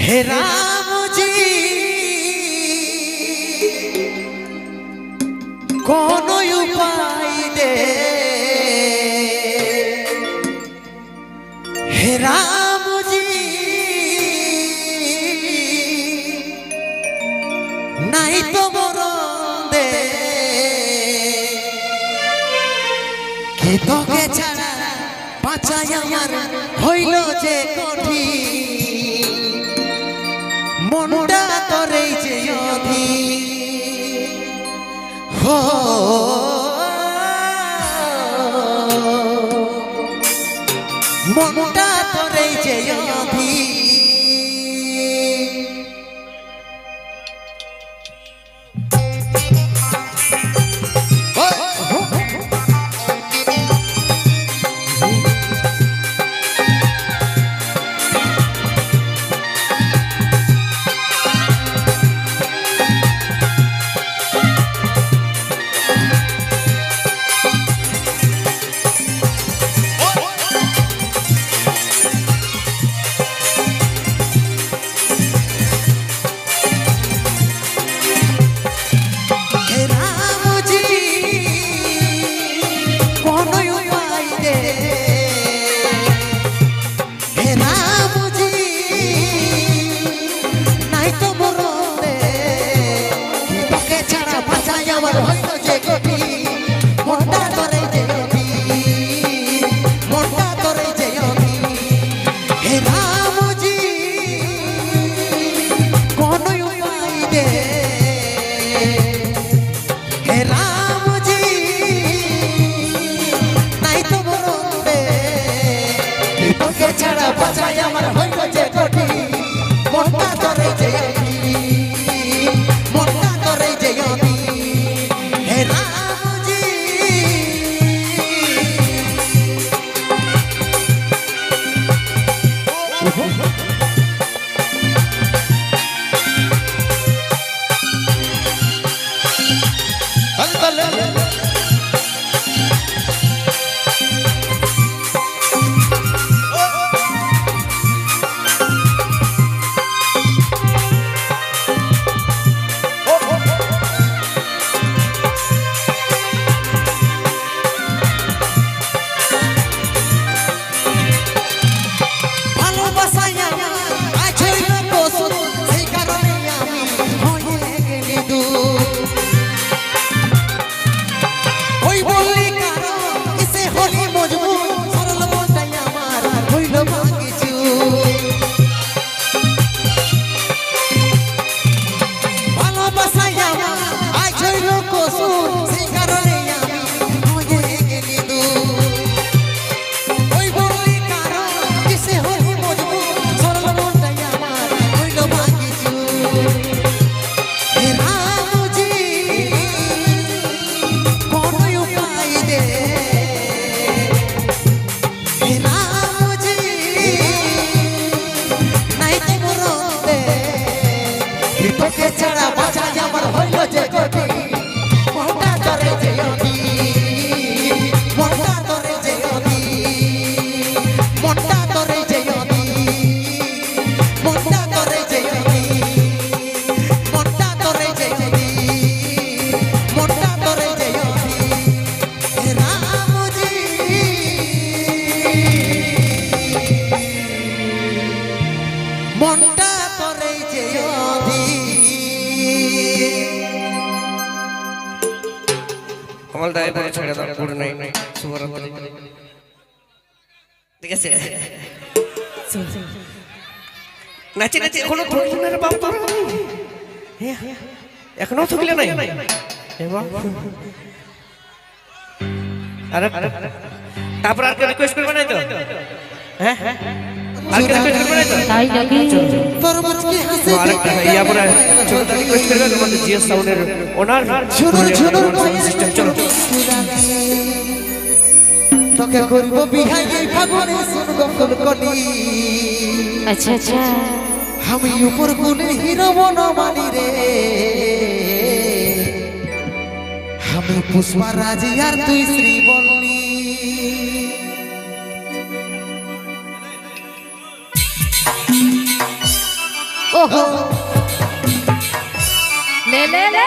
হে রামজি কোন উপায় দে হে রামজি নাই তো দে কে তোকে ছাড়া বাঁচাই আমার হইল যে কঠিন। মনটা তরে যে হো মনটা ¡Ándale! ¡Ándale! তোকে ছাড়া বাঁচা আমার হইল যে গতি। মনটা ধরে যে অধি মনটা ধরে যে অধি মনটা ধরে যে অধি মনটা ধরে যে অধি মনটা ধরে যে অধি মনটা ধরে যে অধি রামজি। মনটা ধরে যে অধি কমল দায় পরে ছেড়ে দাও পুরো নাই। শুভরাত্রি। ঠিক আছে? নাচি নাচি এখনও থকলি বাপ এখনও থকলি নাই? আরে তারপর আর রিকোয়েস্ট করবে না তো? হ্যাঁ? আর কেউ তোকে করব বিহাই এই ফাগুনে শুন গফল কলি আচ্ছা আচ্ছা। আমি উপর গুণে হিরব মানি রে। আমি পুষ্পা রাজি আর তুই শ্রী বললি ওহো। লে লে লে।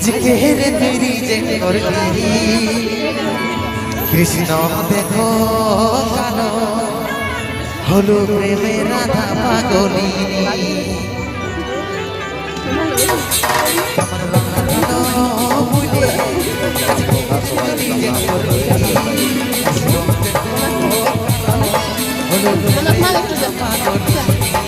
আজকে হেরে তেরি যে করলি কৃষ্ণ দেখো কালো হলো প্রেমে রাধা পাগলি Malak, malak, malak.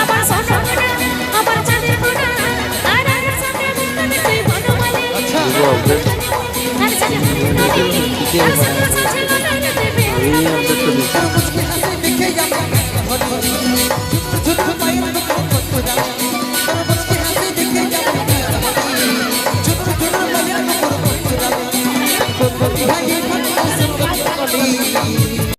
আবার সোনা আবার চাঁদের মোনা আর আগের সাথে মন তুই ভালো মানে আচ্ছা আর চাঁদের মোনা আর সোনা